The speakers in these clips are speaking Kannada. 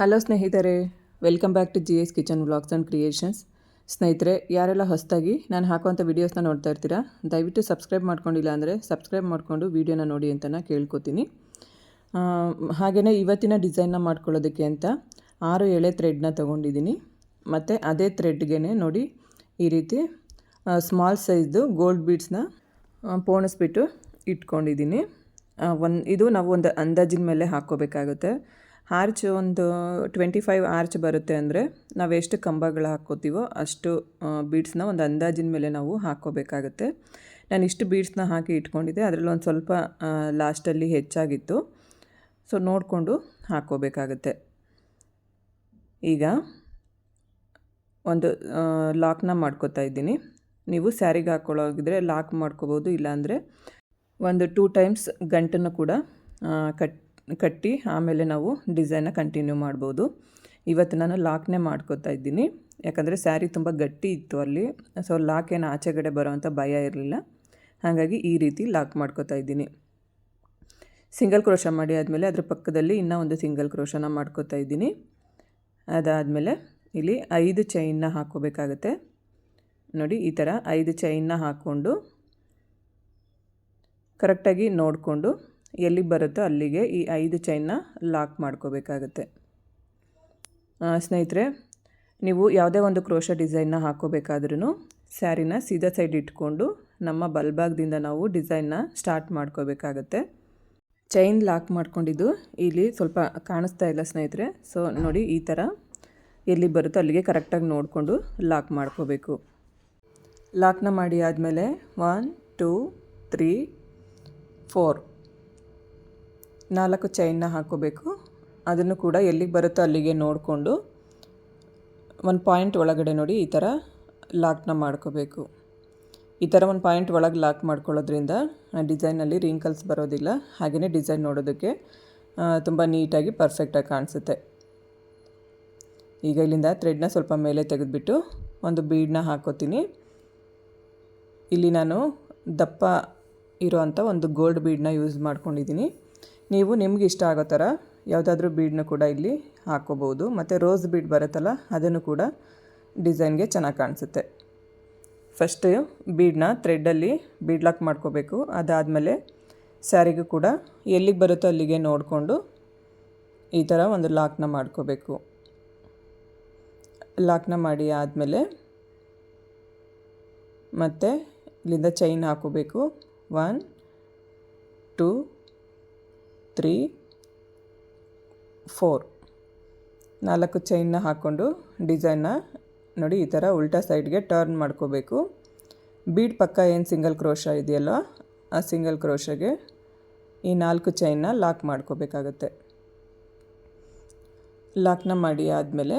ಹಲೋ ಸ್ನೇಹಿತರೆ, welcome back to G S kitchen vlogs and creations. ಸ್ನೇಹಿತರೆ, ಯಾರೆಲ್ಲ ಹೊಸದಾಗಿ ನಾನು ಹಾಕುವಂಥ ವೀಡಿಯೋಸ್ನ ನೋಡ್ತಾ ಇರ್ತೀರಾ, ದಯವಿಟ್ಟು ಸಬ್ಸ್ಕ್ರೈಬ್ ಮಾಡ್ಕೊಂಡಿಲ್ಲ ಅಂದರೆ ಸಬ್ಸ್ಕ್ರೈಬ್ ಮಾಡಿಕೊಂಡು ವೀಡಿಯೋನ ನೋಡಿ ಅಂತ ಕೇಳ್ಕೊತೀನಿ. ಹಾಗೆಯೇ ಇವತ್ತಿನ ಡಿಸೈನ್ನ ಮಾಡ್ಕೊಳ್ಳೋದಕ್ಕೆ ಅಂತ ಆರು ಎಳೆ ಥ್ರೆಡ್ನ ತೊಗೊಂಡಿದ್ದೀನಿ. ಮತ್ತು ಅದೇ ಥ್ರೆಡ್ಗೆ ನೋಡಿ ಈ ರೀತಿ ಸ್ಮಾಲ್ ಸೈಜ್ದು ಗೋಲ್ಡ್ ಬೀಡ್ಸ್ನ ಪೋಣಿಸ್ಬಿಟ್ಟು ಇಟ್ಕೊಂಡಿದ್ದೀನಿ. ಒಂದು, ಇದು ನಾವು ಒಂದು ಅಂದಾಜಿನ ಮೇಲೆ ಹಾಕ್ಕೋಬೇಕಾಗುತ್ತೆ. ಆರ್ಚ್ ಒಂದು ಟ್ವೆಂಟಿ ಫೈವ್ ಆರ್ಚ್ ಬರುತ್ತೆ ಅಂದರೆ ನಾವು ಎಷ್ಟು ಕಂಬಗಳು ಹಾಕ್ಕೋತೀವೋ ಅಷ್ಟು ಬೀಡ್ಸ್ನ ಒಂದು ಅಂದಾಜಿನ ಮೇಲೆ ನಾವು ಹಾಕ್ಕೋಬೇಕಾಗುತ್ತೆ. ನಾನು ಇಷ್ಟು ಬೀಡ್ಸ್ನ ಹಾಕಿ ಇಟ್ಕೊಂಡಿದ್ದೆ, ಅದರಲ್ಲಿ ಒಂದು ಸ್ವಲ್ಪ ಲಾಸ್ಟಲ್ಲಿ ಹೆಚ್ಚಾಗಿತ್ತು. ಸೊ ನೋಡಿಕೊಂಡು ಹಾಕ್ಕೋಬೇಕಾಗುತ್ತೆ. ಈಗ ಒಂದು ಲಾಕ್ನ ಮಾಡ್ಕೋತಾ ಇದ್ದೀನಿ. ನೀವು ಸ್ಯಾರಿಗೆ ಹಾಕ್ಕೊಳ್ಳೋಗಿದ್ರೆ ಲಾಕ್ ಮಾಡ್ಕೋಬೋದು, ಇಲ್ಲಾಂದರೆ ಒಂದು ಟೂ ಟೈಮ್ಸ್ ಗಂಟನ್ನು ಕೂಡ ಕಟ್ ಕಟ್ಟಿ ಆಮೇಲೆ ನಾವು ಡಿಸೈನ್ನ ಕಂಟಿನ್ಯೂ ಮಾಡ್ಬೋದು. ಇವತ್ತು ನಾನು ಲಾಕ್ನೇ ಮಾಡ್ಕೋತಾ ಇದ್ದೀನಿ. ಯಾಕಂದರೆ ಸ್ಯಾರಿ ತುಂಬ ಗಟ್ಟಿ ಇತ್ತು ಅಲ್ಲಿ. ಸೊ ಲಾಕ್ ಏನು ಆಚೆಗಡೆ ಬರೋವಂಥ ಭಯ ಇರಲಿಲ್ಲ. ಹಾಗಾಗಿ ಈ ರೀತಿ ಲಾಕ್ ಮಾಡ್ಕೋತಾ ಇದ್ದೀನಿ. ಸಿಂಗಲ್ ಕ್ರೋಶ ಮಾಡಿ ಆದಮೇಲೆ ಅದ್ರ ಪಕ್ಕದಲ್ಲಿ ಇನ್ನೂ ಒಂದು ಸಿಂಗಲ್ ಕ್ರೋಶನ ಮಾಡ್ಕೋತಾ ಇದ್ದೀನಿ. ಅದಾದಮೇಲೆ ಇಲ್ಲಿ ಐದು ಚೈನ್ನ ಹಾಕೋಬೇಕಾಗತ್ತೆ ನೋಡಿ, ಈ ಥರ ಐದು ಚೈನ್ನ ಹಾಕ್ಕೊಂಡು ಕರೆಕ್ಟಾಗಿ ನೋಡಿಕೊಂಡು ಎಲ್ಲಿಗೆ ಬರುತ್ತೋ ಅಲ್ಲಿಗೆ ಈ ಐದು ಚೈನ್ನ ಲಾಕ್ ಮಾಡ್ಕೋಬೇಕಾಗತ್ತೆ. ಸ್ನೇಹಿತರೆ, ನೀವು ಯಾವುದೇ ಒಂದು ಕ್ರೋಶ ಡಿಸೈನ್ನ ಹಾಕೋಬೇಕಾದ್ರೂ ಸ್ಯಾರಿನ ಸೀದಾ ಸೈಡ್ ಇಟ್ಕೊಂಡು ನಮ್ಮ ಬಲ್ಭಾಗದಿಂದ ನಾವು ಡಿಸೈನ್ನ ಸ್ಟಾರ್ಟ್ ಮಾಡ್ಕೋಬೇಕಾಗತ್ತೆ. ಚೈನ್ ಲಾಕ್ ಮಾಡ್ಕೊಂಡಿದ್ದು ಇಲ್ಲಿ ಸ್ವಲ್ಪ ಕಾಣಿಸ್ತಾ ಇಲ್ಲ ಸ್ನೇಹಿತರೆ, ಸೊ ನೋಡಿ ಈ ಥರ ಎಲ್ಲಿ ಬರುತ್ತೋ ಅಲ್ಲಿಗೆ ಕರೆಕ್ಟಾಗಿ ನೋಡಿಕೊಂಡು ಲಾಕ್ ಮಾಡ್ಕೋಬೇಕು. ಲಾಕ್ನ ಮಾಡಿ ಆದಮೇಲೆ ಒನ್, ಟೂ, ತ್ರೀ, ಫೋರ್. ನಾಲ್ಕು ಚೈನ್ನ ಹಾಕೋಬೇಕು. ಅದನ್ನು ಕೂಡ ಎಲ್ಲಿಗೆ ಬರುತ್ತೋ ಅಲ್ಲಿಗೆ ನೋಡಿಕೊಂಡು ಒಂದು ಪಾಯಿಂಟ್ ಒಳಗಡೆ ನೋಡಿ ಈ ಥರ ಲಾಕ್ನ ಮಾಡ್ಕೋಬೇಕು. ಈ ಥರ ಒಂದು ಪಾಯಿಂಟ್ ಒಳಗೆ ಲಾಕ್ ಮಾಡ್ಕೊಳ್ಳೋದ್ರಿಂದ ಡಿಸೈನಲ್ಲಿ ರಿಂಕಲ್ಸ್ ಬರೋದಿಲ್ಲ. ಹಾಗೆಯೇ ಡಿಸೈನ್ ನೋಡೋದಕ್ಕೆ ತುಂಬ ನೀಟಾಗಿ ಪರ್ಫೆಕ್ಟಾಗಿ ಕಾಣಿಸುತ್ತೆ. ಈಗ ಇಲ್ಲಿಂದ ಥ್ರೆಡ್ನ ಸ್ವಲ್ಪ ಮೇಲೆ ತೆಗೆದುಬಿಟ್ಟು ಒಂದು ಬೀಡನ್ನ ಹಾಕೋತೀನಿ. ಇಲ್ಲಿ ನಾನು ದಪ್ಪ ಇರೋ ಒಂದು ಗೋಲ್ಡ್ ಬೀಡನ್ನ ಯೂಸ್ ಮಾಡ್ಕೊಂಡಿದ್ದೀನಿ. ನೀವು ನಿಮ್ಗೆ ಇಷ್ಟ ಆಗೋ ಥರ ಯಾವುದಾದ್ರೂ ಬೀಡನ್ನ ಕೂಡ ಇಲ್ಲಿ ಹಾಕೋಬೋದು ಮತ್ತು ರೋಸ್ ಬೀಡ್ ಬರುತ್ತಲ್ಲ, ಅದನ್ನು ಕೂಡ ಡಿಸೈನ್ಗೆ ಚೆನ್ನಾಗಿ ಕಾಣಿಸುತ್ತೆ. ಫಸ್ಟ್ ಬೀಡ್ನ ಥ್ರೆಡ್ಡಲ್ಲಿ ಬೀಡ್ ಲಾಕ್ ಮಾಡ್ಕೋಬೇಕು. ಅದಾದಮೇಲೆ ಸ್ಯಾರಿಗೂ ಕೂಡ ಎಲ್ಲಿಗೆ ಬರುತ್ತೋ ಅಲ್ಲಿಗೆ ನೋಡಿಕೊಂಡು ಈ ಥರ ಒಂದು ಲಾಕ್ನ ಮಾಡ್ಕೋಬೇಕು. ಲಾಕ್ನ ಮಾಡಿ ಆದಮೇಲೆ ಮತ್ತು ಇಲ್ಲಿಂದ ಚೈನ್ ಹಾಕೋಬೇಕು ಒನ್ ಟೂ ತ್ರೀ, ಫೋರ್. ನಾಲ್ಕು ಚೈನ್ನ ಹಾಕ್ಕೊಂಡು ಡಿಸೈನ್ನ ನೋಡಿ ಈ ಥರ ಉಲ್ಟಾ ಸೈಡ್ಗೆ ಟರ್ನ್ ಮಾಡ್ಕೋಬೇಕು. ಬೀಡ್ ಪಕ್ಕ ಏನು ಸಿಂಗಲ್ ಕ್ರೋಶ ಇದೆಯಲ್ಲ, ಆ ಸಿಂಗಲ್ ಕ್ರೋಶಗೆ ಈ ನಾಲ್ಕು ಚೈನ್ನ ಲಾಕ್ ಮಾಡ್ಕೋಬೇಕಾಗತ್ತೆ. ಲಾಕ್ನ ಮಾಡಿ ಆದಮೇಲೆ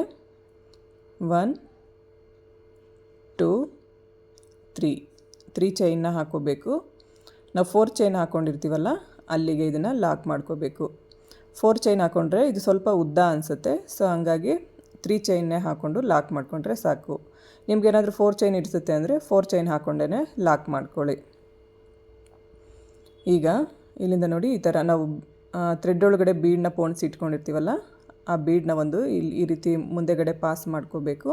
ಒನ್, ಟೂ, ತ್ರೀ. ತ್ರೀ ಚೈನ್ನ ಹಾಕೋಬೇಕು. ನಾವು ಫೋರ್ ಚೈನ್ ಹಾಕ್ಕೊಂಡಿರ್ತೀವಲ್ಲ ಅಲ್ಲಿಗೆ ಇದನ್ನು ಲಾಕ್ ಮಾಡ್ಕೋಬೇಕು. ಫೋರ್ ಚೈನ್ ಹಾಕ್ಕೊಂಡ್ರೆ ಇದು ಸ್ವಲ್ಪ ಉದ್ದ ಅನಿಸುತ್ತೆ. ಸೊ ಹಂಗಾಗಿ ತ್ರೀ ಚೈನ್ನೇ ಹಾಕ್ಕೊಂಡು ಲಾಕ್ ಮಾಡಿಕೊಂಡ್ರೆ ಸಾಕು. ನಿಮಗೇನಾದರೂ ಫೋರ್ ಚೈನ್ ಇಡಿಸುತ್ತೆ ಅಂದರೆ ಫೋರ್ ಚೈನ್ ಹಾಕ್ಕೊಂಡೇ ಲಾಕ್ ಮಾಡ್ಕೊಳ್ಳಿ. ಈಗ ಇಲ್ಲಿಂದ ನೋಡಿ ಈ ಥರ ನಾವು ಥ್ರೆಡ್ ಒಳಗಡೆ ಬೀಡನ್ನ ಪೋಣಿಸಿ ಇಟ್ಕೊಂಡಿರ್ತೀವಲ್ಲ, ಆ ಬೀಡನ್ನ ಒಂದು ಇಲ್ಲಿ ಈ ರೀತಿ ಮುಂದೆಗಡೆ ಪಾಸ್ ಮಾಡ್ಕೋಬೇಕು.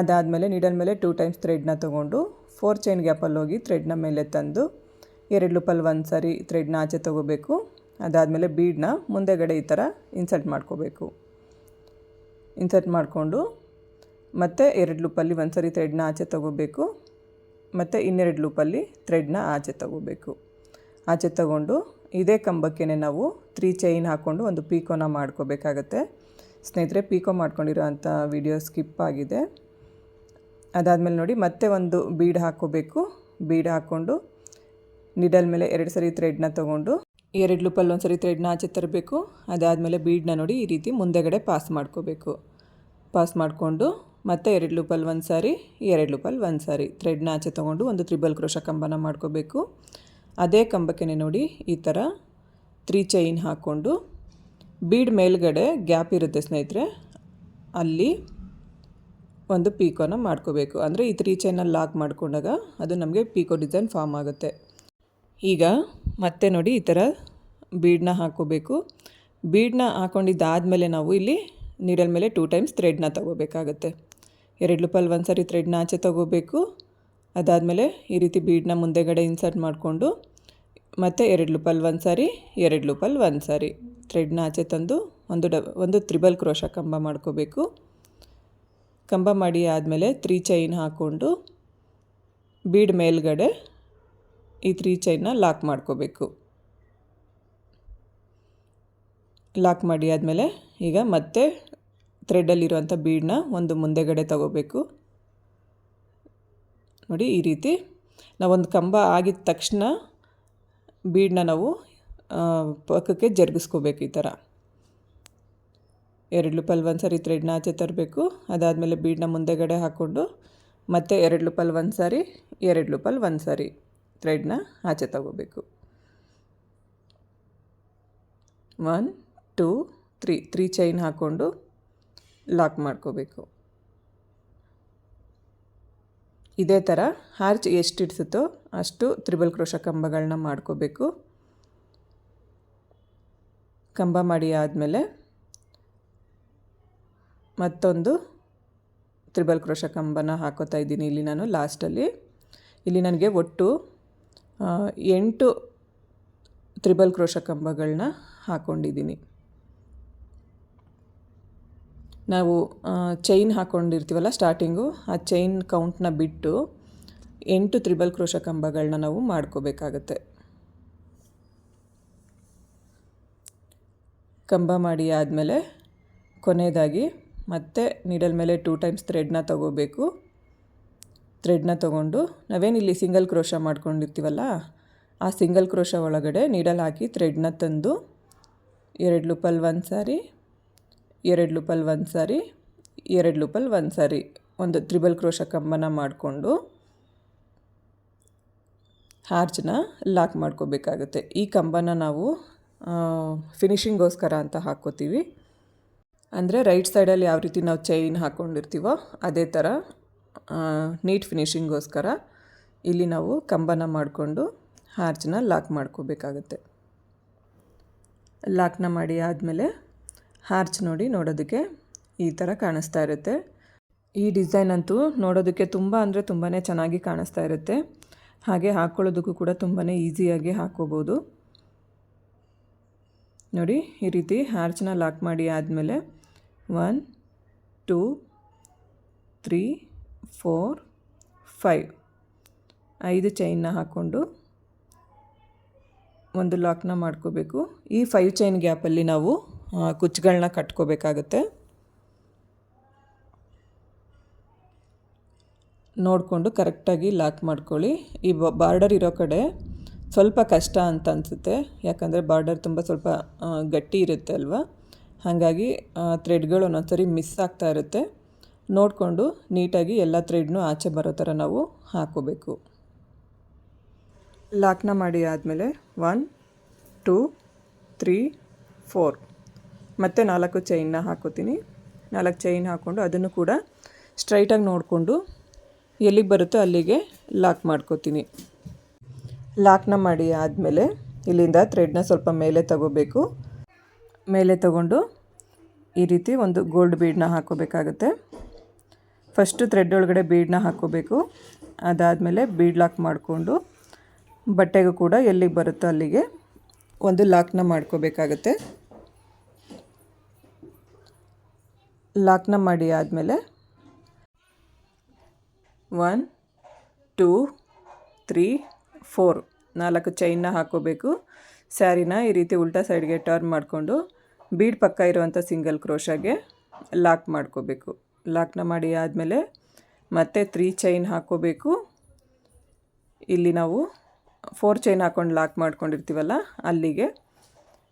ಅದಾದಮೇಲೆ ನೀಡಲ್ ಮೇಲೆ ಟೂ ಟೈಮ್ಸ್ ಥ್ರೆಡ್ನ ತೊಗೊಂಡು ಫೋರ್ ಚೈನ್ ಗ್ಯಾಪಲ್ಲಿ ಹೋಗಿ ಥ್ರೆಡ್ನ ಮೇಲೆ ತಂದು ಎರಡು ಲೂಪಲ್ಲಿ ಒಂದು ಸಾರಿ ಥ್ರೆಡ್ನ ಆಚೆ ತೊಗೋಬೇಕು. ಅದಾದಮೇಲೆ ಬೀಡನ್ನ ಮುಂದೆಗಡೆ ಈ ಥರ ಇನ್ಸರ್ಟ್ ಮಾಡ್ಕೋಬೇಕು. ಇನ್ಸರ್ಟ್ ಮಾಡಿಕೊಂಡು ಮತ್ತೆ ಎರಡು ಲೂಪಲ್ಲಿ ಒಂದು ಸಾರಿ ಥ್ರೆಡ್ನ ಆಚೆ ತೊಗೋಬೇಕು. ಮತ್ತು ಇನ್ನೆರಡು ಲೂಪಲ್ಲಿ ಥ್ರೆಡ್ನ ಆಚೆ ತೊಗೋಬೇಕು. ಆಚೆ ತಗೊಂಡು ಇದೇ ಕಂಬಕ್ಕೆ ನಾವು ತ್ರೀ ಚೈನ್ ಹಾಕ್ಕೊಂಡು ಒಂದು ಪೀಕೋನ ಮಾಡ್ಕೋಬೇಕಾಗತ್ತೆ. ಸ್ನೇಹಿತರೆ ಪೀಕೋ ಮಾಡ್ಕೊಂಡಿರೋ ಅಂಥ ವಿಡಿಯೋ ಸ್ಕಿಪ್ ಆಗಿದೆ. ಅದಾದಮೇಲೆ ನೋಡಿ, ಮತ್ತೆ ಒಂದು ಬೀಡ್ ಹಾಕ್ಕೋಬೇಕು. ಬೀಡ್ ಹಾಕ್ಕೊಂಡು ನಿಡಲ್ ಮೇಲೆ ಎರಡು ಸರಿ ಥ್ರೆಡ್ನ ತೊಗೊಂಡು ಎರಡು ಲೂಪಲ್ಲಿ ಒಂದು ಸರಿ ಥ್ರೆಡ್ನ ಆಚೆ ತರಬೇಕು. ಅದಾದಮೇಲೆ ಬೀಡನ್ನ ನೋಡಿ ಈ ರೀತಿ ಮುಂದೆಗಡೆ ಪಾಸ್ ಮಾಡ್ಕೋಬೇಕು. ಪಾಸ್ ಮಾಡಿಕೊಂಡು, ಮತ್ತೆ ಎರಡು ಲೂಪಲ್ಲಿ ಒಂದು ಸಾರಿ ಎರಡು ಲೂಪಲ್ಲಿ ಒಂದು ಸಾರಿ ಥ್ರೆಡ್ನ ಆಚೆ ತೊಗೊಂಡು ಒಂದು ತ್ರಿಬಲ್ ಕ್ರೋಶ ಕಂಬನ ಮಾಡ್ಕೋಬೇಕು. ಅದೇ ಕಂಬಕ್ಕೆ ನೋಡಿ ಈ ಥರ ತ್ರೀ ಚೈನ್ ಹಾಕ್ಕೊಂಡು ಬೀಡ್ ಮೇಲ್ಗಡೆ ಗ್ಯಾಪ್ ಇರುತ್ತೆ ಸ್ನೇಹಿತರೆ, ಅಲ್ಲಿ ಒಂದು ಪೀಕೋನ ಮಾಡ್ಕೋಬೇಕು. ಅಂದರೆ ಈ ತ್ರೀ ಚೈನಲ್ಲಿ ಲಾಕ್ ಮಾಡಿಕೊಂಡಾಗ ಅದು ನಮಗೆ ಪೀಕೋ ಡಿಸೈನ್ ಫಾರ್ಮ್ ಆಗುತ್ತೆ. ಈಗ ಮತ್ತೆ ನೋಡಿ ಈ ಥರ ಬೀಡನ್ನ ಹಾಕೋಬೇಕು ಬೀಡನ್ನ ಹಾಕ್ಕೊಂಡಿದ್ದಾದಮೇಲೆ ನಾವು ಇಲ್ಲಿ ನೀಡಲ್ ಮೇಲೆ ಟೂ ಟೈಮ್ಸ್ ಥ್ರೆಡ್ನ ತಗೋಬೇಕಾಗತ್ತೆ. ಎರಡು ಲೂಪಲ್ಲಿ ಒಂದು ಸಾರಿ ಥ್ರೆಡ್ನ ಆಚೆ ತಗೋಬೇಕು. ಅದಾದಮೇಲೆ ಈ ರೀತಿ ಬೀಡನ್ನ ಮುಂದೆಗಡೆ ಇನ್ಸರ್ಟ್ ಮಾಡಿಕೊಂಡು ಮತ್ತು ಎರಡು ಲೂಪಲ್ಲಿ ಒಂದು ಸಾರಿ, ಎರಡು ಲೂಪಲ್ಲಿ ಒಂದು ಸಾರಿ ಥ್ರೆಡ್ನ ಆಚೆ ತಂದು ಒಂದು ಡ ಒಂದು ತ್ರಿಬಲ್ ಕ್ರೋಶ ಕಂಬ ಮಾಡ್ಕೋಬೇಕು. ಕಂಬ ಮಾಡಿ ಆದಮೇಲೆ ತ್ರೀ ಚೈನ್ ಹಾಕ್ಕೊಂಡು ಬೀಡ್ ಮೇಲ್ಗಡೆ ಈ ತ್ರೀ ಚೈನ್ನ ಲಾಕ್ ಮಾಡ್ಕೋಬೇಕು. ಲಾಕ್ ಮಾಡಿ ಆದಮೇಲೆ ಈಗ ಮತ್ತೆ ಥ್ರೆಡಲ್ಲಿರುವಂಥ ಬೀಡನ್ನ ಒಂದು ಮುಂದೆಗಡೆ ತಗೋಬೇಕು. ನೋಡಿ ಈ ರೀತಿ ನಾವೊಂದು ಕಂಬ ಆಗಿದ ತಕ್ಷಣ ಬೀಡನ್ನ ನಾವು ಪಕ್ಕಕ್ಕೆ ಜರುಗಿಸ್ಕೋಬೇಕು ಈ ಥರ. ಎರಡು ಲೂಪಲ್ಲಿ ಒಂದು ಸಾರಿ ಥ್ರೆಡ್ನ ಆಚೆ ತರಬೇಕು. ಅದಾದಮೇಲೆ ಬೀಡನ್ನ ಮುಂದೆಗಡೆ ಹಾಕ್ಕೊಂಡು ಮತ್ತೆ ಎರಡು ಲೂಪಲ್ಲಿ ಒಂದು ಸಾರಿ ಎರಡು ಲೂಪಲ್ಲಿ ಒಂದು ಸಾರಿ ಥ್ರೆಡ್ನ ಆಚೆ ತಗೋಬೇಕು. One, two, three three chain ಹಾಕ್ಕೊಂಡು ಲಾಕ್ ಮಾಡ್ಕೋಬೇಕು. ಇದೇ ಥರ ಹಾರ್ಚ್ ಎಷ್ಟು ಇಡ್ಸುತ್ತೋ ಅಷ್ಟು ತ್ರಿಬಲ್ ಕ್ರೋಶ ಕಂಬಗಳನ್ನ ಮಾಡ್ಕೋಬೇಕು. ಕಂಬ ಮಾಡಿ ಆದಮೇಲೆ ಮತ್ತೊಂದು ತ್ರಿಬಲ್ ಕ್ರೋಶ ಕಂಬನ ಹಾಕೋತಾ ಇದ್ದೀನಿ ಇಲ್ಲಿ ನಾನು ಲಾಸ್ಟಲ್ಲಿ. ಇಲ್ಲಿ ನನಗೆ ಒಟ್ಟು ಎಂಟು ತ್ರಿಬಲ್ ಕ್ರೋಶ ಕಂಬಗಳನ್ನ ಹಾಕ್ಕೊಂಡಿದ್ದೀನಿ ನಾವು ಚೈನ್ ಹಾಕ್ಕೊಂಡಿರ್ತೀವಲ್ಲ ಸ್ಟಾರ್ಟಿಂಗು ಆ ಚೈನ್ ಕೌಂಟ್ನ ಬಿಟ್ಟು ಎಂಟು ತ್ರಿಬಲ್ ಕ್ರೋಶ ಕಂಬಗಳನ್ನ ನಾವು ಮಾಡ್ಕೋಬೇಕಾಗತ್ತೆ. ಕಂಬ ಮಾಡಿ ಆದಮೇಲೆ ಕೊನೆಯದಾಗಿ ಮತ್ತೆ ನೀಡಲ್ ಮೇಲೆ ಟೂ ಟೈಮ್ಸ್ ಥ್ರೆಡ್ನ ತಗೋಬೇಕು. ಥ್ರೆಡ್ನ ತೊಗೊಂಡು ನಾವೇನಿಲ್ಲಿ ಸಿಂಗಲ್ ಕ್ರೋಶ ಮಾಡ್ಕೊಂಡಿರ್ತೀವಲ್ಲ, ಆ ಸಿಂಗಲ್ ಕ್ರೋಶ ಒಳಗಡೆ ನೀಡಲ್ ಹಾಕಿ ಥ್ರೆಡ್ನ ತಂದು ಎರಡು ಲೂಪಲ್ಲಿ ಒಂದು ಸಾರಿ, ಎರಡು ಲೂಪಲ್ಲಿ ಒಂದು ಸಾರಿ, ಎರಡು ಲೂಪಲ್ಲಿ ಒಂದು ಸಾರಿ ಒಂದು ತ್ರಿಬಲ್ ಕ್ರೋಶ ಕಂಬನ ಮಾಡಿಕೊಂಡು ಹಾರ್ಜ್ನ ಲಾಕ್ ಮಾಡ್ಕೋಬೇಕಾಗುತ್ತೆ. ಈ ಕಂಬನ ನಾವು ಫಿನಿಷಿಂಗೋಸ್ಕರ ಅಂತ ಹಾಕ್ಕೋತೀವಿ. ಅಂದರೆ ರೈಟ್ ಸೈಡಲ್ಲಿ ಯಾವ ರೀತಿ ನಾವು ಚೈನ್ ಹಾಕ್ಕೊಂಡಿರ್ತೀವೋ ಅದೇ ಥರ ನೀಟ್ ಫಿನಿಷಿಂಗೋಸ್ಕರ ಇಲ್ಲಿ ನಾವು ಕಂಬನ ಮಾಡಿಕೊಂಡು ಹಾರ್ಚನ್ನ ಲಾಕ್ ಮಾಡ್ಕೋಬೇಕಾಗತ್ತೆ. ಲಾಕ್ನ ಮಾಡಿ ಆದಮೇಲೆ ಹಾರ್ಚ್ ನೋಡಿ ನೋಡೋದಕ್ಕೆ ಈ ಥರ ಕಾಣಿಸ್ತಾ ಇರುತ್ತೆ. ಈ ಡಿಸೈನ್ ಅಂತೂ ನೋಡೋದಕ್ಕೆ ತುಂಬ ಅಂದರೆ ತುಂಬಾ ಚೆನ್ನಾಗಿ ಕಾಣಿಸ್ತಾ ಇರುತ್ತೆ. ಹಾಗೆ ಹಾಕ್ಕೊಳ್ಳೋದಕ್ಕೂ ಕೂಡ ತುಂಬಾ ಈಸಿಯಾಗಿ ಹಾಕ್ಕೋಬೋದು. ನೋಡಿ, ಈ ರೀತಿ ಹಾರ್ಚನ್ನ ಲಾಕ್ ಮಾಡಿ ಆದಮೇಲೆ one two three four five ಐದು ಚೈನ್ನ ಹಾಕ್ಕೊಂಡು ಒಂದು ಲಾಕ್ನ ಮಾಡ್ಕೋಬೇಕು. ಈ ಫೈವ್ ಚೈನ್ ಗ್ಯಾಪಲ್ಲಿ ನಾವು ಕುಚ್ಚುಗಳನ್ನ ಕಟ್ಕೋಬೇಕಾಗತ್ತೆ. ನೋಡಿಕೊಂಡು ಕರೆಕ್ಟಾಗಿ ಲಾಕ್ ಮಾಡ್ಕೊಳ್ಳಿ. ಈ ಬಾರ್ಡರ್ ಇರೋ ಕಡೆ ಸ್ವಲ್ಪ ಕಷ್ಟ ಅಂತ ಅನಿಸುತ್ತೆ. ಯಾಕಂದರೆ ಬಾರ್ಡರ್ ತುಂಬ ಸ್ವಲ್ಪ ಗಟ್ಟಿ ಇರುತ್ತೆ ಅಲ್ವಾ? ಹಾಗಾಗಿ ಥ್ರೆಡ್ಗಳು ಒಂದೊಂದ್ಸರಿ ಮಿಸ್ ಆಗ್ತಾ ಇರುತ್ತೆ. ನೋಡಿಕೊಂಡು ನೀಟಾಗಿ ಎಲ್ಲ ಥ್ರೆಡ್ನು ಆಚೆ ಬರೋ ಥರ ನಾವು ಹಾಕೋಬೇಕು ಲಾಕ್ನ ಮಾಡಿ ಆದಮೇಲೆ ಒನ್, ಟೂ, ತ್ರೀ, ಫೋರ್. ಮತ್ತು ನಾಲ್ಕು ಚೈನ್ನ ಹಾಕೋತೀನಿ ನಾಲ್ಕು ಚೈನ್ ಹಾಕ್ಕೊಂಡು ಅದನ್ನು ಕೂಡ ಸ್ಟ್ರೈಟಾಗಿ ನೋಡಿಕೊಂಡು ಎಲ್ಲಿಗೆ ಬರುತ್ತೋ ಅಲ್ಲಿಗೆ ಲಾಕ್ ಮಾಡ್ಕೋತೀನಿ. ಲಾಕ್ನ ಮಾಡಿ ಆದಮೇಲೆ ಇಲ್ಲಿಂದ ಥ್ರೆಡ್ನ ಸ್ವಲ್ಪ ಮೇಲೆ ತಗೋಬೇಕು. ಮೇಲೆ ತಗೊಂಡು ಈ ರೀತಿ ಒಂದು ಗೋಲ್ಡ್ ಬೀಡನ್ನ ಹಾಕೋಬೇಕಾಗುತ್ತೆ ಫಸ್ಟು ಥ್ರೆಡ್ ಒಳಗಡೆ ಬೀಡನ್ನ ಹಾಕ್ಕೋಬೇಕು. ಅದಾದಮೇಲೆ ಬೀಡ್ ಲಾಕ್ ಮಾಡಿಕೊಂಡು ಬಟ್ಟೆಗೂ ಕೂಡ ಎಲ್ಲಿಗೆ ಬರುತ್ತೋ ಅಲ್ಲಿಗೆ ಒಂದು ಲಾಕ್ನ ಮಾಡ್ಕೋಬೇಕಾಗತ್ತೆ. ಲಾಕ್ನ ಮಾಡಿ ಆದಮೇಲೆ ಒನ್ ಟೂ ತ್ರೀ ಫೋರ್ ನಾಲ್ಕು ಚೈನ್ನ ಹಾಕ್ಕೋಬೇಕು. ಸ್ಯಾರಿನ ಈ ರೀತಿ ಉಲ್ಟಾ ಸೈಡ್ಗೆ ಟರ್ನ್ ಮಾಡಿಕೊಂಡು ಬೀಡ್ ಪಕ್ಕ ಇರುವಂಥ ಸಿಂಗಲ್ ಕ್ರೋಶಾಗೆ ಲಾಕ್ ಮಾಡ್ಕೋಬೇಕು. ಲಾಕ್ನ ಮಾಡಿ ಆದಮೇಲೆ ಮತ್ತೆ ತ್ರೀ ಚೈನ್ ಹಾಕೋಬೇಕು ಇಲ್ಲಿ ನಾವು ಫೋರ್ ಚೈನ್ ಹಾಕ್ಕೊಂಡು ಲಾಕ್ ಮಾಡ್ಕೊಂಡಿರ್ತೀವಲ್ಲ, ಅಲ್ಲಿಗೆ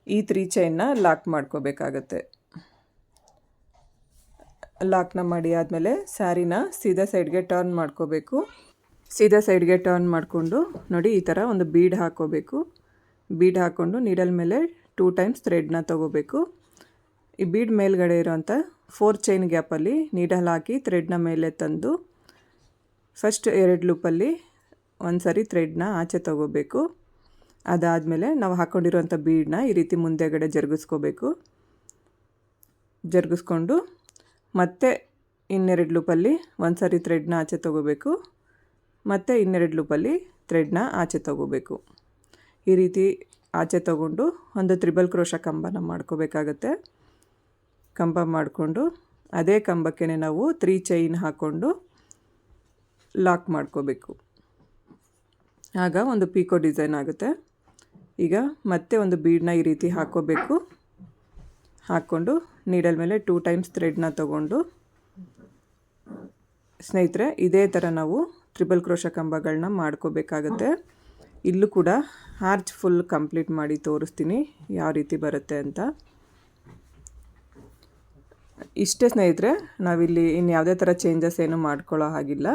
ಈ ತ್ರೀ ಚೈನ್ನ ಲಾಕ್ ಮಾಡ್ಕೋಬೇಕಾಗತ್ತೆ. ಲಾಕ್ನ ಮಾಡಿ ಆದಮೇಲೆ ಸ್ಯಾರಿನ ಸೀದಾ ಸೈಡ್ಗೆ ಟರ್ನ್ ಮಾಡ್ಕೋಬೇಕು. ಸೀದಾ ಸೈಡ್ಗೆ ಟರ್ನ್ ಮಾಡಿಕೊಂಡು ನೋಡಿ ಈ ಥರ ಒಂದು ಬೀಡ್ ಹಾಕೋಬೇಕು ಬೀಡ್ ಹಾಕ್ಕೊಂಡು ನೀಡಲ್ ಮೇಲೆ ಟೂ ಟೈಮ್ಸ್ ಥ್ರೆಡ್ನ ತೊಗೋಬೇಕು. ಈ ಬೀಡ್ ಮೇಲ್ಗಡೆ ಇರೋಂಥ ಫೋರ್ ಚೈನ್ ಗ್ಯಾಪಲ್ಲಿ ನೀಡಲ್ ಹಾಕಿ ಥ್ರೆಡ್ನ ಮೇಲೆ ತಂದು ಫಸ್ಟ್ ಎರಡು ಲೂಪಲ್ಲಿ ಒಂದು ಸರಿ ಥ್ರೆಡ್ನ ಆಚೆ ತಗೋಬೇಕು. ಅದಾದಮೇಲೆ ನಾವು ಹಾಕ್ಕೊಂಡಿರುವಂಥ ಬೀಡನ್ನ ಈ ರೀತಿ ಮುಂದೆಗಡೆ ಜರುಗಿಸ್ಕೋಬೇಕು. ಜರುಗಿಸ್ಕೊಂಡು ಮತ್ತೆ ಇನ್ನೆರಡು ಲೂಪಲ್ಲಿ ಒಂದು ಸಾರಿ ಥ್ರೆಡ್ನ ಆಚೆ ತಗೋಬೇಕು. ಮತ್ತು ಇನ್ನೆರಡು ಲೂಪಲ್ಲಿ ಥ್ರೆಡ್ನ ಆಚೆ ತಗೋಬೇಕು. ಈ ರೀತಿ ಆಚೆ ತಗೊಂಡು ಒಂದು ತ್ರಿಬಲ್ ಕ್ರೋಶ ಕಂಬನ ಮಾಡ್ಕೋಬೇಕಾಗತ್ತೆ. ಕಂಬ ಮಾಡಿಕೊಂಡು, ಅದೇ ಕಂಬಕ್ಕೆ ನಾವು ತ್ರೀ ಚೈನ್ ಹಾಕ್ಕೊಂಡು ಲಾಕ್ ಮಾಡ್ಕೋಬೇಕು. ಆಗ ಒಂದು ಪೀಕೋ ಡಿಸೈನ್ ಆಗುತ್ತೆ. ಈಗ ಮತ್ತೆ ಒಂದು ಬೀಡನ್ನ ಈ ರೀತಿ ಹಾಕ್ಕೋಬೇಕು ಹಾಕ್ಕೊಂಡು ನೀಡಲ್ ಮೇಲೆ ಟೂ ಟೈಮ್ಸ್ ಥ್ರೆಡ್ನ ತಗೊಂಡು, ಸ್ನೇಹಿತರೆ, ಇದೇ ಥರ ನಾವು ತ್ರಿಬಲ್ ಕ್ರೋಶ ಕಂಬಗಳನ್ನ ಮಾಡ್ಕೋಬೇಕಾಗತ್ತೆ. ಇಲ್ಲೂ ಕೂಡ ಹಾರ್ಚ್ ಫುಲ್ ಕಂಪ್ಲೀಟ್ ಮಾಡಿ ತೋರಿಸ್ತೀನಿ, ಯಾವ ರೀತಿ ಬರುತ್ತೆ ಅಂತ. ಇಷ್ಟೇ ಸ್ನೇಹಿತರೆ, ನಾವಿಲ್ಲಿ ಇನ್ನು ಯಾವುದೇ ಥರ ಚೇಂಜಸ್ ಏನು ಮಾಡ್ಕೊಳ್ಳೋ ಹಾಗಿಲ್ಲ.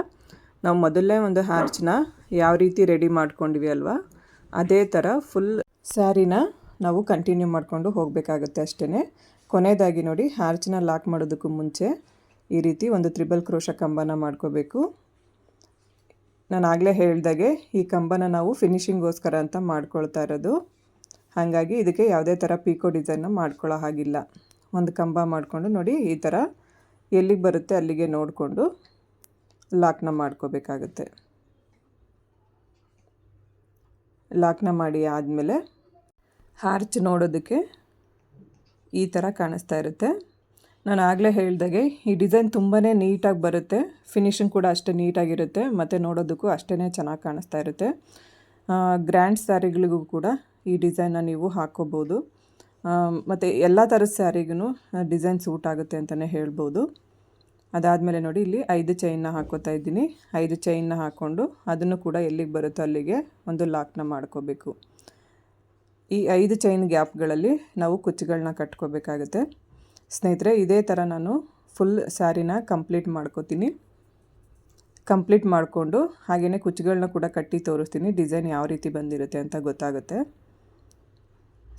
ನಾವು ಮೊದಲನೇ ಒಂದು ಹಾರ್ಚ್ನ ಯಾವ ರೀತಿ ರೆಡಿ ಮಾಡ್ಕೊಂಡ್ವಿ ಅಲ್ವಾ, ಅದೇ ಥರ ಫುಲ್ ಸ್ಯಾರಿನ ನಾವು ಕಂಟಿನ್ಯೂ ಮಾಡಿಕೊಂಡು ಹೋಗಬೇಕಾಗುತ್ತೆ ಅಷ್ಟೇ ಕೊನೆಯದಾಗಿ ನೋಡಿ ಹ್ಯಾರ್ಚ್ನ ಲಾಕ್ ಮಾಡೋದಕ್ಕೂ ಮುಂಚೆ ಈ ರೀತಿ ಒಂದು ತ್ರಿಬಲ್ ಕ್ರೋಶ ಕಂಬನ ಮಾಡ್ಕೋಬೇಕು. ನಾನು ಆಗಲೇ ಹೇಳಿದಾಗೆ, ಈ ಕಂಬನ ನಾವು ಫಿನಿಷಿಂಗೋಸ್ಕರ ಅಂತ ಮಾಡ್ಕೊಳ್ತಾ ಇರೋದು. ಹಾಗಾಗಿ ಇದಕ್ಕೆ ಯಾವುದೇ ಥರ ಪೀಕೋ ಡಿಸೈನ್ನ ಮಾಡ್ಕೊಳ್ಳೋ ಹಾಗಿಲ್ಲ. ಒಂದು ಕಂಬ ಮಾಡಿಕೊಂಡು ನೋಡಿ ಈ ಥರ ಎಲ್ಲಿಗೆ ಬರುತ್ತೆ ಅಲ್ಲಿಗೆ ನೋಡಿಕೊಂಡು ಲಾಕ್ನ ಮಾಡ್ಕೋಬೇಕಾಗುತ್ತೆ. ಲಾಕ್ನ ಮಾಡಿ ಆದಮೇಲೆ ಹಾರ್ಚ್ ನೋಡೋದಕ್ಕೆ ಈ ಥರ ಕಾಣಿಸ್ತಾ ಇರುತ್ತೆ. ನಾನು ಆಗಲೇ ಹೇಳಿದಾಗೆ, ಈ ಡಿಸೈನ್ ತುಂಬಾ ನೀಟಾಗಿ ಬರುತ್ತೆ. ಫಿನಿಶಿಂಗ್ ಕೂಡ ಅಷ್ಟೇ ನೀಟಾಗಿರುತ್ತೆ, ಮತ್ತು ನೋಡೋದಕ್ಕೂ ಅಷ್ಟೇ ಚೆನ್ನಾಗಿ ಕಾಣಿಸ್ತಾ ಇರುತ್ತೆ. ಗ್ರ್ಯಾಂಡ್ ಸ್ಯಾರಿಗಳಿಗೂ ಕೂಡ ಈ ಡಿಸೈನ್ನ ನೀವು ಹಾಕ್ಕೋಬೋದು. ಮತ್ತು ಎಲ್ಲ ಥರದ ಸ್ಯಾರಿಗೂ ಡಿಸೈನ್ ಸೂಟ್ ಆಗುತ್ತೆ ಅಂತಲೇ ಹೇಳ್ಬೋದು. ಅದಾದಮೇಲೆ ನೋಡಿ, ಇಲ್ಲಿ ಐದು ಚೈನ್ನ ಹಾಕೋತಾ ಇದ್ದೀನಿ. ಐದು ಚೈನ್ನ ಹಾಕ್ಕೊಂಡು ಅದನ್ನು ಕೂಡ ಎಲ್ಲಿಗೆ ಬರುತ್ತೋ ಅಲ್ಲಿಗೆ ಒಂದು ಲಾಕ್ನ ಮಾಡ್ಕೋಬೇಕು. ಈ ಐದು ಚೈನ್ ಗ್ಯಾಪ್ಗಳಲ್ಲಿ ನಾವು ಕುಚ್ಚುಗಳನ್ನ ಕಟ್ಕೋಬೇಕಾಗುತ್ತೆ. ಸ್ನೇಹಿತರೆ, ಇದೇ ಥರ ನಾನು ಫುಲ್ ಸ್ಯಾರಿನ ಕಂಪ್ಲೀಟ್ ಮಾಡ್ಕೋತೀನಿ. ಕಂಪ್ಲೀಟ್ ಮಾಡಿಕೊಂಡು ಹಾಗೆಯೇ ಕುಚ್ಚುಗಳನ್ನ ಕೂಡ ಕಟ್ಟಿ ತೋರಿಸ್ತೀನಿ, ಡಿಸೈನ್ ಯಾವ ರೀತಿ ಬಂದಿರುತ್ತೆ ಅಂತ ಗೊತ್ತಾಗುತ್ತೆ.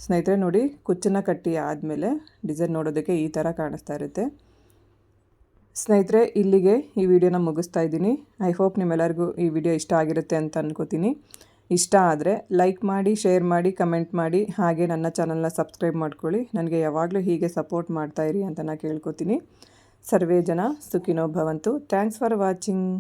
ಸ್ನೇಹಿತರೆ ನೋಡಿ, ಕುಚ್ಚನ್ನ ಕಟ್ಟಿ ಆದಮೇಲೆ ಡಿಸೈನ್ ನೋಡೋದಕ್ಕೆ ಈ ಥರ ಕಾಣಿಸ್ತಾ ಇರುತ್ತೆ. ಸ್ನೇಹಿತರೆ, ಇಲ್ಲಿಗೆ ಈ ವಿಡಿಯೋನ ಮುಗಿಸ್ತಾ ಇದ್ದೀನಿ. ಐ ಹೋಪ್ ನಿಮ್ಮೆಲ್ಲರಿಗೂ ಈ ವಿಡಿಯೋ ಇಷ್ಟ ಆಗಿರುತ್ತೆ ಅಂತ ಅನ್ಕೋತೀನಿ. ಇಷ್ಟ ಆದರೆ ಲೈಕ್ ಮಾಡಿ, ಶೇರ್ ಮಾಡಿ, ಕಮೆಂಟ್ ಮಾಡಿ, ಹಾಗೆ ನನ್ನ ಚಾನಲ್ನ ಸಬ್ಸ್ಕ್ರೈಬ್ ಮಾಡ್ಕೊಳ್ಳಿ. ನನಗೆ ಯಾವಾಗಲೂ ಹೀಗೆ ಸಪೋರ್ಟ್ ಮಾಡ್ತಾಯಿರಿ ಅಂತ ನಾನು ಕೇಳ್ಕೊತೀನಿ. ಸರ್ವೇ ಜನ ಸುಖಿನೋ ಭವಂತು. Thanks for watching.